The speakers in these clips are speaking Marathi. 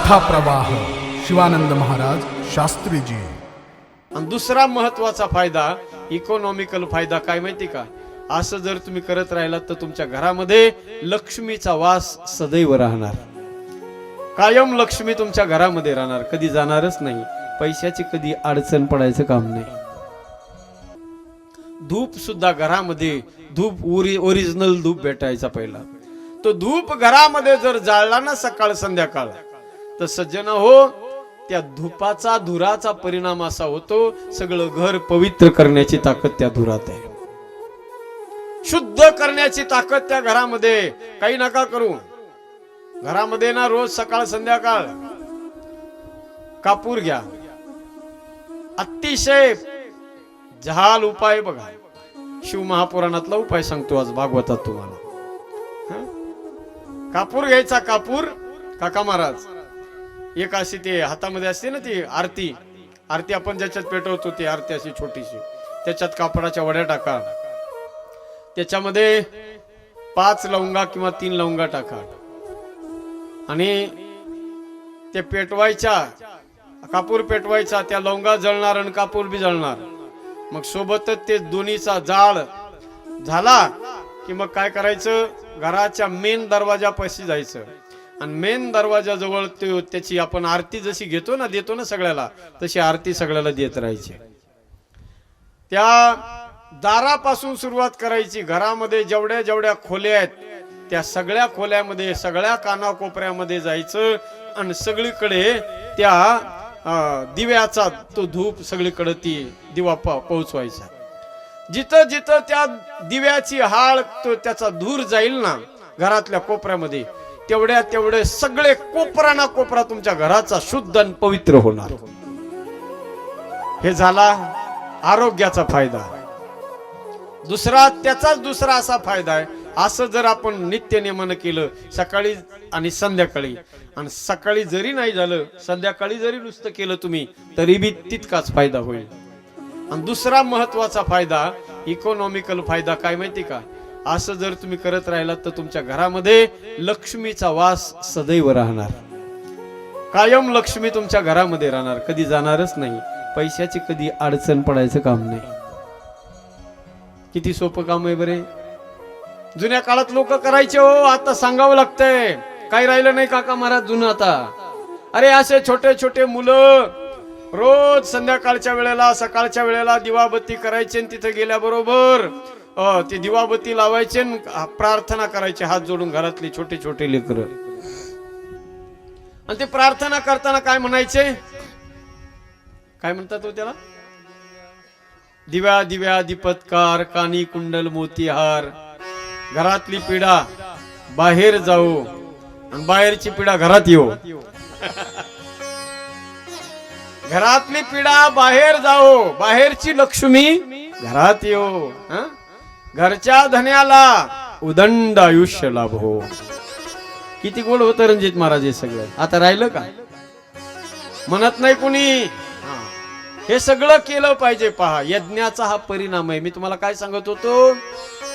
कथा प्रवाह शिवानंद महाराज शास्त्रीजी. आणि दुसरा महत्त्वाचा फायदा इकॉनॉमिकल फायदा काय माहिती का? असं जर तुम्ही करत राहिलात तर तुमच्या घरामध्ये लक्ष्मीचा वास सदैव राहणार. कायम लक्ष्मी तुमच्या घरामध्ये राहणार. कधी जाणारच नाही. पैशाची कधी अडचण पडायचं काम नाही. धूप सुद्धा घरामध्ये धूप ओरि ओरिजिनल धूप भेटायचा पहिला. तो धूप घरामध्ये जर जाळला ना सकाळ संध्याकाळ तर सज्जन हो त्या धुपाचा धुराचा परिणाम असा होतो सगळं घर पवित्र करण्याची ताकद त्या धुरात आहे. शुद्ध करण्याची ताकद त्या घरामध्ये. काही नका करू. घरामध्ये ना रोज सकाळ संध्याकाळ. कापूर घ्या. अतिशय झाल उपाय बघा. शिव महापुराणातला उपाय सांगतो आज भागवतात तुम्हाला. कापूर घ्यायचा कापूर. काका महाराज एक अशी ते हातामध्ये असते ना ती आरती. आरती आपण ज्याच्यात पेटवतो ती आरती अशी छोटीशी. त्याच्यात कापडाच्या वड्या टाका. त्याच्यामध्ये पाच लवंगा किंवा तीन लवंगा टाका. आणि ते पेटवायच्या कापूर पेटवायचा त्या लवंगा जळणार आणि कापूर बी जळणार. मग सोबतच ते दोन्हीचा जाळ झाला की मग काय करायचं? घराच्या मेन दरवाजापाशी जायचं. आणि मेन दरवाजाजवळ तो त्याची आपण आरती जशी घेतो ना देतो ना सगळ्याला तशी आरती सगळ्याला देत राहायची. त्या दारापासून सुरुवात करायची. घरामध्ये जेवढ्या जेवढ्या खोल्या आहेत त्या सगळ्या खोल्यामध्ये सगळ्या कानाकोपऱ्यामध्ये जायचं आणि सगळीकडे त्या दिव्याचा तो धूप सगळीकडे ती दिवा पोहोचवायचा. जिथं जिथं त्या दिव्याची हाळ तो त्याचा धूर जाईल ना घरातल्या कोपऱ्यामध्ये तेवढ्या तेवढे सगळे कोपरा ना कोपरा तुमच्या घराचा शुद्ध आणि पवित्र होणार. हे झाला आरोग्याचा फायदा. दुसरा त्याचाच दुसरा असा फायदा आहे. असं जर आपण नित्य नियमानं केलं सकाळी आणि संध्याकाळी आणि सकाळी जरी नाही झालं संध्याकाळी जरी नुसतं केलं तुम्ही तरी बी तितकाच फायदा होईल. आणि दुसरा महत्त्वाचा फायदा इकॉनॉमिकल फायदा काय माहिती का? असं जर तुम्ही करत राहिलात तर तुमच्या घरामध्ये लक्ष्मीचा वास सदैव राहणार. कायम लक्ष्मी तुमच्या घरामध्ये राहणार. कधी जाणारच नाही. पैशाची कधी अडचण पडायचं काम नाही. किती सोपं काम आहे बरे? जुन्या काळात लोक करायचे हो आता सांगावं लागतंय. काही राहिलं नाही काका महाराज जुनं आता. अरे असे छोटे छोटे मुलं रोज संध्याकाळच्या वेळेला सकाळच्या वेळेला दिवाबत्ती करायचे आणि तिथे गेल्याबरोबर ते दिवाबत्ती लावायचे आणि प्रार्थना करायचे हात जोडून घरातले छोटे छोटे लेकर. आणि ते प्रार्थना करताना काय म्हणायचे? काय म्हणतात हो त्याला? दिव्या दिव्या दीपत्कार कानी कुंडल मोतीहार घरातली पिढा बाहेर जाऊ आणि बाहेरची पिढा घरात येऊ. घरातली पिढा बाहेर जाओ बाहेरची लक्ष्मी घरात येऊ हा? घरच्या धन्याला उदंड आयुष्य लाभो हो. किती गोड होतं रणजित महाराज हे सगळं. आता राहिलं का? म्हणत नाही कुणी? हे. सगळं केलं पाहिजे पहा. यज्ञाचा हा परिणाम आहे. मी तुम्हाला काय सांगत होतो?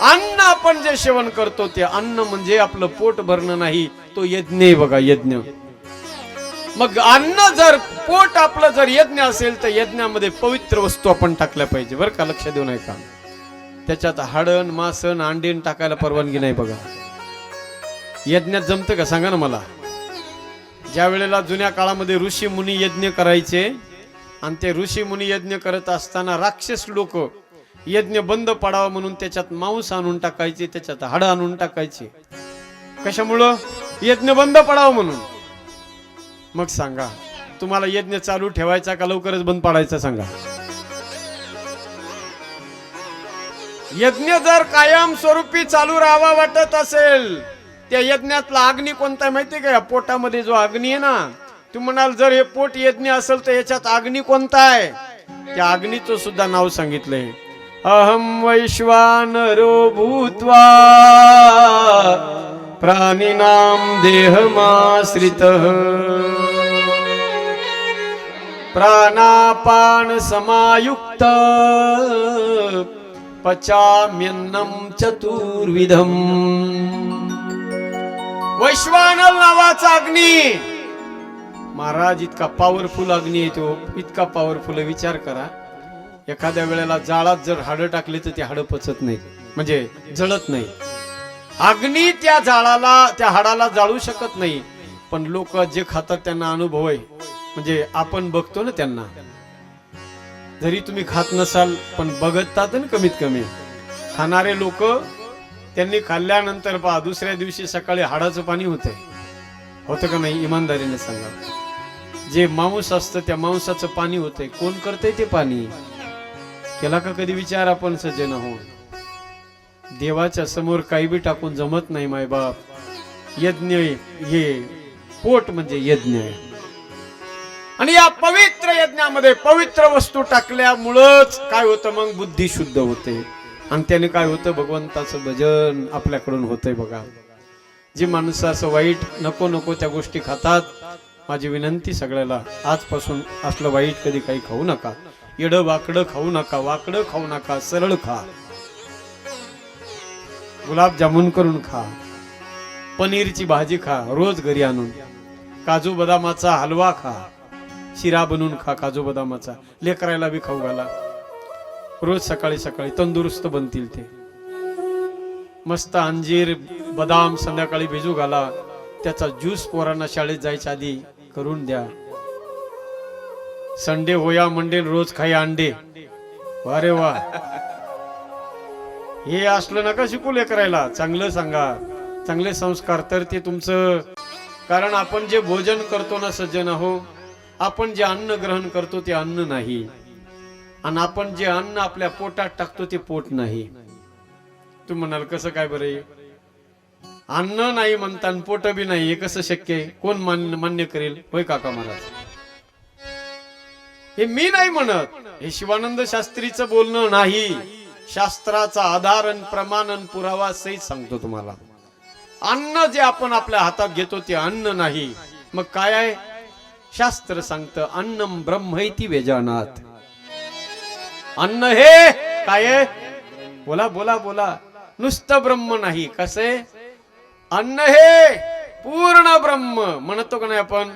अन्न आपण जे सेवन करतो ते अन्न म्हणजे आपलं पोट भरणं नाही. तो यज्ञ आहे बघा यज्ञ. मग अन्न जर पोट आपलं जर यज्ञ असेल तर यज्ञामध्ये पवित्र वस्तू आपण टाकल्या पाहिजे. बरं का? लक्ष देऊ नये का त्याच्यात हाडण मासन अंडीन टाकायला परवानगी नाही बघा. यज्ञात जमतं का? सांगा ना मला. ज्या वेळेला जुन्या काळामध्ये ऋषी मुनी यज्ञ करायचे आणि ते ऋषी मुनी यज्ञ करत असताना राक्षस लोक यज्ञ बंद पडावा म्हणून त्याच्यात मांस आणून टाकायचे त्याच्यात हाड आणून टाकायचे. कशामुळं? यज्ञ बंद पडावं म्हणून. मग सांगा तुम्हाला यज्ञ चालू ठेवायचा का लवकरच बंद पाडायचा सांगा. यज्ञ जर कायम स्वरूपी चालू राहावा वाटत असेल त्या यज्ञातला अग्नी कोणता आहे माहितीये का? या पोटामध्ये जो अग्नी आहे ना तू म्हणाल जर हे पोट यज्ञ असेल तर याच्यात अग्नी कोणता आहे? त्या अग्नीचं सुद्धा नाव सांगितलंय. अहम वैश्वानरो भूत्वा प्राणिनाम देहमाश्रित। प्राणापान समायुक्त पचाम्यन्नम चतुर्विधम। वैश्वानल नावाचा अग्नी! महाराज इतका पॉवरफुल अग्नी येतो इतका पॉवरफुल विचार करा. एखाद्या वेळेला जाळात जर हाडं टाकले तर ते हाडं पचत नाही. म्हणजे जळत नाही. अग्नी त्या जाळाला त्या हाडाला जाळू शकत नाही. पण लोक जे खातात त्यांना अनुभव आहे. म्हणजे आपण बघतो ना त्यांना. जरी तुम्ही खात नसाल पण बघतात ना कमीत कमी. खाणारे लोक त्यांनी खाल्ल्यानंतर पहा दुसऱ्या दिवशी सकाळी हाडाचं पाणी होतंय. होतं का नाही? इमानदारीने सांगा. जे मांस असतं त्या मांसाचं पाणी होतंय. कोण करतंय ते पाणी? केला का कधी विचार आपण सज्जन हो? देवाच्या समोर काही बी टाकून जमत नाही माय बाप यज्ञ हे पोट म्हणजे यज्ञ. आहे आणि या पवित्र यज्ञामध्ये पवित्र वस्तू टाकल्यामुळंच काय होतं? मग बुद्धी शुद्ध होते. आणि त्याने काय होतं? भगवंताचं भजन आपल्याकडून होतंय बघा. जी माणसं असं वाईट नको नको त्या गोष्टी खातात माझी विनंती सगळ्याला आजपासून असलं वाईट कधी काही खाऊ नका. येडं वाकडं खाऊ नका वाकडं खाऊ नका सरळ खा. गुलाबजामुन करून खा. पनीरची भाजी खा रोज घरी आणून. काजू बदामाचा हलवा खा. शिरा बनवून खा काजू बदामाचा. लेकरायला बी खाऊ घाला. रोज सकाळी सकाळी तंदुरुस्त बनतील ते. मस्त अंजीर बदाम संध्याकाळी भिजू घाला. त्याचा ज्यूस पोरांना शाळेत जायच्या आधी करून द्या. संडे होया मंडे रोज खाई अंडे. अरे वा. हे असलं नका शिकू लेकरायला. चांगलं सांगा. चांगले संस्कार तर ते तुमचं. कारण आपण जे भोजन करतो ना सज्जन हो आपण जे अन्न ग्रहण करतो ते अन्न नाही. आणि आपण जे अन्न आपल्या पोटात टाकतो ते पोट नाही. तू म्हणाल कसं काय बरं अन्न नाही म्हणता आणि पोट बी नाही हे कसं शक्य आहे? कोण मान्य मान्य करेल? होय काका महाराज. हे मी नाही म्हणत. हे शिवानंद शास्त्रीचं बोलणं नाही. शास्त्राचा आधार आणि प्रमाण पुरावा सहित सांगतो तुम्हाला. अन्न जे आपण आपल्या हातात घेतो ते अन्न नाही. मग काय आहे? शास्त्र सांगतं अन्नम ब्रह्मैती वेजानात अन्न हे? काय बोला बोला बोला. नुसतं ब्रह्म नाही. कसे? अन्न हे? पूर्ण ब्रह्म. म्हणतो का नाही आपण?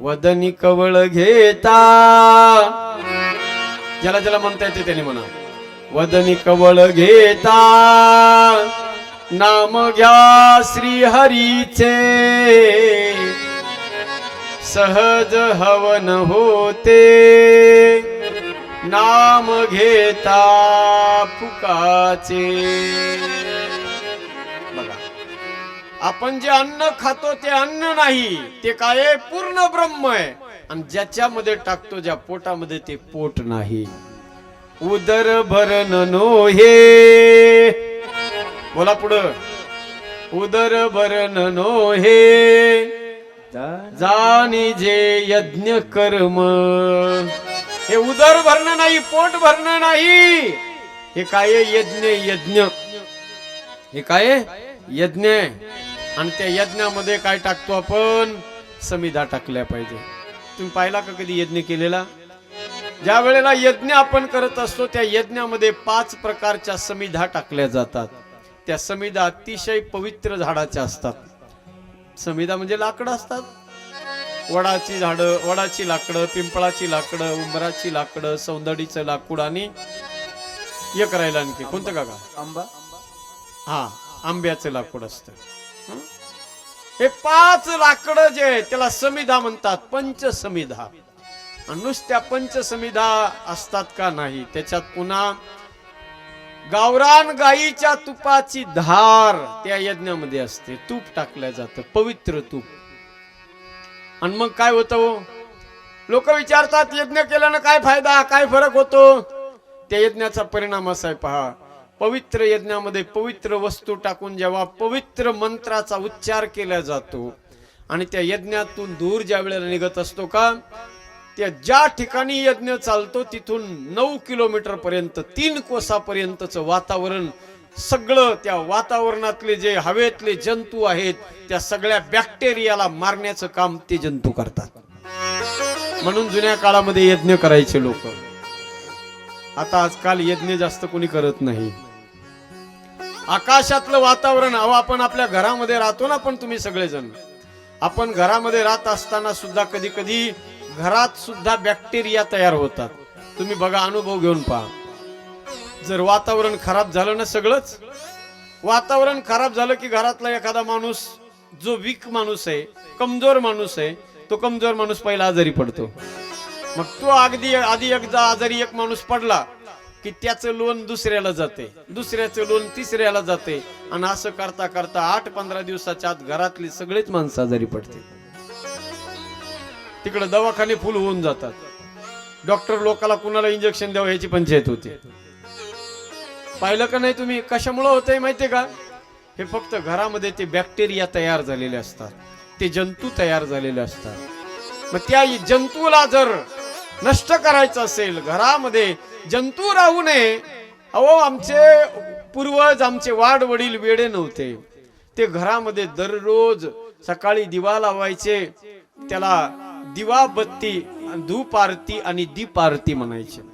वदनी कवळ घेता. ज्याला ज्याला म्हणता येते त्याने म्हणा. वदनी कवळ घेता नाम घ्या श्री हरीचे सहज हवन होते. नाम घेता फुकाचे. बघा आपण जे अन्न खातो ते अन्न नाही ते काय आहे? पूर्ण ब्रह्म आहे. आणि ज्याच्यामध्ये टाकतो ज्या पोटामध्ये ते पोट नाही. उदर भरण नो हे बोला पुढं. उदर भरण नो हे जाणी जे यज्ञ कर्म. हे उदर भरणं नाही पोट भरणं नाही. हे काय आहे? यज्ञ यज्ञ? हे काय आहे? यज्ञ. आणि त्या यज्ञामध्ये काय टाकतो आपण? समिधा टाकल्या पाहिजे. तुम्ही पाहिला का कधी यज्ञ केलेला? ज्या वेळेला यज्ञ आपण करत असतो त्या यज्ञामध्ये पाच प्रकारच्या समिधा टाकल्या जातात. त्या समिधा अतिशय पवित्र झाडाच्या असतात. समिधा म्हणजे लाकडं असतात. वडाची झाडं वडाची लाकडं पिंपळाची लाकडं उंबराची लाकडं सौंदडीचं लाकूड आणि एक राहिलं आणखी. कोणतं काका? आंबा. हा आंब्याचं लाकूड असतं. हं? पाच लाकडं जे आहे त्याला समिधा म्हणतात. पंचसमिधा. नुसत्या पंचसमिधा असतात का नाही त्याच्यात पुन्हा गावरान गाईच्या तुपाची धार त्या यज्ञामध्ये असते. तूप टाकलं जातं पवित्र तूप. आणि मग काय होतं हो? लोक विचारतात यज्ञ केल्यानं काय फायदा काय फरक होतो? त्या यज्ञाचा परिणाम असा आहे पहा. पवित्र यज्ञामध्ये पवित्र वस्तू टाकून जेव्हा पवित्र मंत्राचा उच्चार केला जातो आणि त्या यज्ञातून दूर ज्या वेळेला निघत असतो का? त्या ज्या ठिकाणी यज्ञ चालतो तिथून नऊ किलोमीटर पर्यंत तीन कोसापर्यंतचं वातावरण सगळं त्या वातावरणातले जे हवेतले जंतू आहेत त्या सगळ्या बॅक्टेरियाला मारण्याचं काम ते जंतू करतात. म्हणून जुन्या काळामध्ये यज्ञ करायचे लोक. आता आजकाल यज्ञ जास्त कोणी करत नाही. आकाशातलं वातावरण अहो आपण आपल्या घरामध्ये राहतो ना पण तुम्ही सगळेजण. आपण घरामध्ये राहत असताना सुद्धा कधी कधी घरात सुद्धा बॅक्टेरिया तयार होतात. तुम्ही बघा अनुभव घेऊन पहा. जर वातावरण खराब झालं ना सगळंच वातावरण खराब झालं की घरातला एखादा माणूस जो वीक माणूस आहे कमजोर माणूस आहे तो कमजोर माणूस पहिला आजारी पडतो. मग तो अगदी आधी एकदा आजारी एक माणूस पडला की त्याचं लोन दुसऱ्याला जाते. दुसऱ्याचं लोन तिसऱ्याला जाते. आणि असं करता करता आठ पंधरा दिवसाच्या आत घरातली सगळेच माणसं आजारी पडते. तिकडे दवाखाने फुल होऊन जातात. डॉक्टर लोकाला कुणाला इंजेक्शन द्यावं याची पंचायत होते. पाहिलं का नाही तुम्ही? कशामुळं होतंय माहितीये का? हे फक्त घरामध्ये ते बॅक्टेरिया तयार झालेले असतात. ते जंतू तयार झालेले असतात. मग त्या जंतूला जर नष्ट करायचं असेल घरामध्ये जंतू राहू नये. अहो आमचे पूर्वज आमचे वाड वडील वेडे नव्हते. ते घरामध्ये दररोज सकाळी दिवा लावायचे. त्याला दिवा बत्ती धूप आरती आणि दीप आरती म्हणायचे.